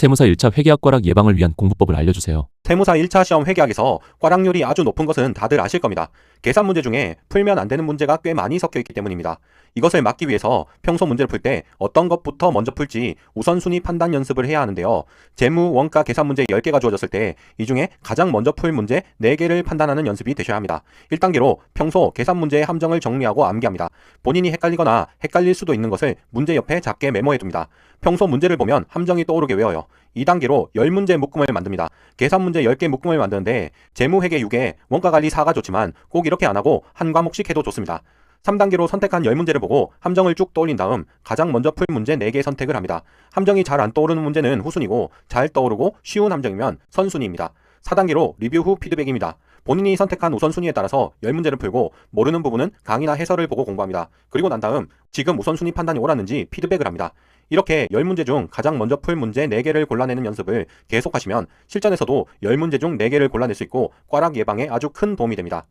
세무사 1차 회계학 과락 예방을 위한 공부법을 알려주세요. 세무사 1차 시험 회계학에서 꽈락률이 아주 높은 것은 다들 아실 겁니다. 계산 문제 중에 풀면 안 되는 문제가 꽤 많이 섞여 있기 때문입니다. 이것을 막기 위해서 평소 문제를 풀 때 어떤 것부터 먼저 풀지 우선순위 판단 연습을 해야 하는데요. 재무, 원가, 계산 문제 10개가 주어졌을 때 이 중에 가장 먼저 풀 문제 4개를 판단하는 연습이 되셔야 합니다. 1단계로 평소 계산 문제의 함정을 정리하고 암기합니다. 본인이 헷갈리거나 헷갈릴 수도 있는 것을 문제 옆에 작게 메모해 둡니다. 평소 문제를 보면 함정이 떠오르게 외워요. 2단계로 10문제 묶음을 만듭니다. 계산 문제 10개 묶음을 만드는데 재무 회계 6에 원가 관리 4가 좋지만 꼭 이렇게 안 하고 한 과목씩 해도 좋습니다. 3단계로 선택한 10문제를 보고 함정을 쭉 떠올린 다음 가장 먼저 풀 문제 4개 선택을 합니다. 함정이 잘 안 떠오르는 문제는 후순위고 잘 떠오르고 쉬운 함정이면 선순위입니다. 4단계로 리뷰 후 피드백입니다. 본인이 선택한 우선순위에 따라서 10문제를 풀고 모르는 부분은 강의나 해설을 보고 공부합니다. 그리고 난 다음 지금 우선순위 판단이 옳았는지 피드백을 합니다. 이렇게 10문제 중 가장 먼저 풀 문제 4개를 골라내는 연습을 계속하시면 실전에서도 10문제 중 4개를 골라낼 수 있고 꽈락 예방에 아주 큰 도움이 됩니다.